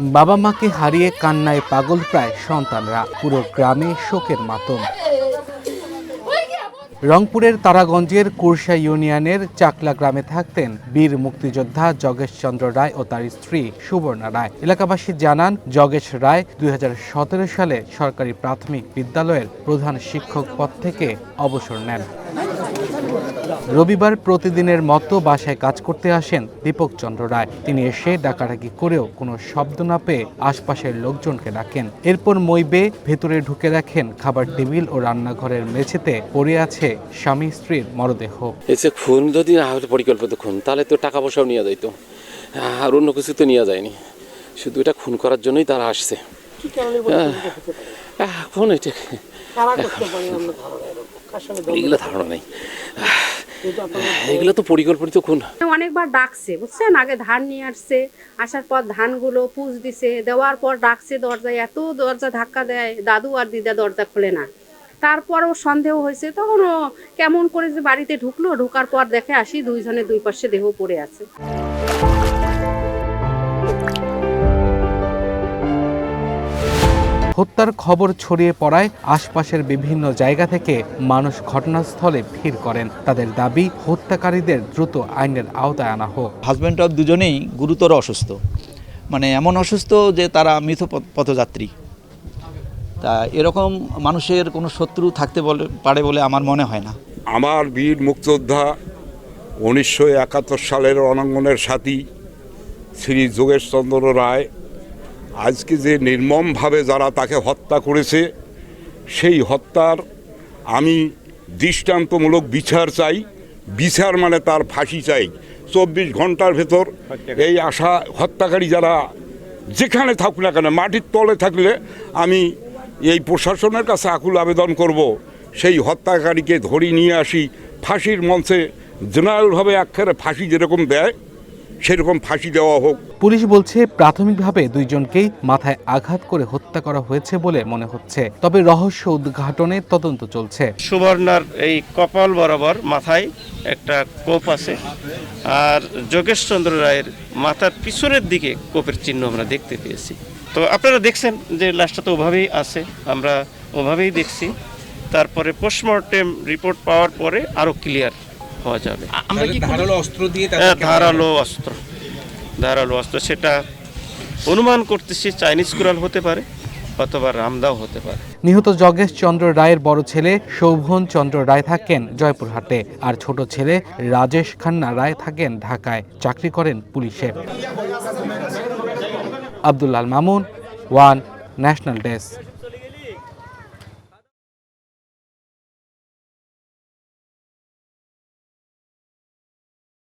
বাবা মাকে হারিয়ে কান্নায় পাগল প্রায় সন্তানরা। পুরো গ্রামে শোকের মাতম। রংপুরের তারাগঞ্জের কুরসা ইউনিয়নের চাকলা গ্রামে থাকতেন বীর মুক্তিযোদ্ধা যোগেশ চন্দ্র রায় ও তার স্ত্রী সুবর্ণা রায়। এলাকাবাসী জানান, যোগেশ রায় দুই হাজার সতেরো সালে সরকারি প্রাথমিক বিদ্যালয়ের প্রধান শিক্ষক পদ থেকে অবসর নেন। রবিবার প্রতিদিনের মতো বাসায় কাজ করতে আসেন দীপক চন্দ্র রায়। তিনি এসে ডাকাডাকি করেও কোনো শব্দ না পেয়ে আশপাশের লোকজনকে ডাকেন। এরপর মই বেয়ে ভেতরে ঢুকে দেখেন খাবার টেবিল ও রান্নাঘরের মেঝেতে পড়ে আছে স্বামী স্ত্রীর মরদেহ। এসে খুন যদি না হতো পরিকল্পিত খুন তাহলে তো টাকা পয়সাও নিয়ে যাইতো। আর অন্য কিছু তো নিয়ে যায়নি। শুধু এটা খুন করার জন্যই তারা আসছে। আহ, কোন এটা এগুলো ধারণা নেই। এগুলো তো পরিকল্পিত খুন। অনেকবার ডাকছে, বুঝছেন? আগে ধান নিয়ে আসছে, আসার পর ধানগুলো পুষ দিছে, দেওয়ার পর ডাকছে দরজায়, এত দরজা ধাক্কা দেয়, দাদু আর দিদা দরজা খোলে না। তারপরও সন্দেহ হয়েছে তখন ও কেমন করে যে বাড়িতে ঢুকলো, ঢোকার পর দেখে আসি দুইজনে দুই পাশে দেহ পড়ে আছে। হত্যার খবর ছড়িয়ে পড়ায় আশপাশের বিভিন্ন জায়গা থেকে মানুষ ঘটনাস্থলে ভিড় করেন। তাদের দাবি হত্যাকারীদের দ্রুত আইনের আওতায় আনা হোক। হাজব্যান্ড অফ দুজনেই গুরুতর অসুস্থ। মানে এমন অসুস্থ যে তারা মৃত পথ- পথযাত্রী তা এরকম মানুষের কোনো শত্রু থাকতে বলে পারে বলে আমার মনে হয় না। আমার বীর মুক্তিযোদ্ধা উনিশশো একাত্তর সালের রণাঙ্গনের সাথী শ্রী যোগেশচন্দ্র রায় আজকে যে নির্মমভাবে যারা তাকে হত্যা করেছে, সেই হত্যার আমি দৃষ্টান্তমূলক বিচার চাই। বিচার মানে তার ফাঁসি চাই। চব্বিশ ঘণ্টার ভেতর এই আশা হত্যাকারী যারা যেখানে থাকুক না কেন, মাটির তলে থাকলে আমি এই প্রশাসনের কাছে আকুল আবেদন করব। সেই হত্যাকারীকে ধরি নিয়ে আসি। ফাঁসির মঞ্চে জেনারেলভাবে একখানে ফাঁসি যেরকম দেয় সেরকম ফাঁসি দেওয়া হোক। পুলিশ বলছে প্রাথমিকভাবে দুইজনকেই মাথায় আঘাত করে হত্যা করা হয়েছে বলে মনে হচ্ছে। তবে রহস্য উদ্ঘাটনে তদন্ত চলছে। সুবর্ণার এই কপাল বরাবর মাথায় একটা কোপ আছে। আর যোগেশচন্দ্র রায়ের মাথার পিছনের দিকে কোপের চিহ্ন আমরা দেখতে পেয়েছি। তো আপনারা দেখছেন যে লাশটা তো ওভাবেই আছে আমরা ওভাবেই দেখছি। তারপরে পোস্টমর্টেম রিপোর্ট পাওয়ার পরে আরও ক্লিয়ার হওয়া যাবে। ধারালো অস্ত্র দিয়ে হ্যাঁ, ধারালো অস্ত্র। ধারালো অস্ত্র সেটা অনুমান করতেছি চাইনিজ কুরাল হতে পারে অথবা রামদাও হতে পারে। নিহত যোগেশ চন্দ্র রায়ের বড় ছেলে শোভন চন্দ্র রায় থাকেন জয়পুরহাটে আর ছোট ছেলে রাজেশ খান্না রায় থাকেন ঢাকায়। চাকরি করেন পুলিশে। Abdullah Al Mamun one national desk.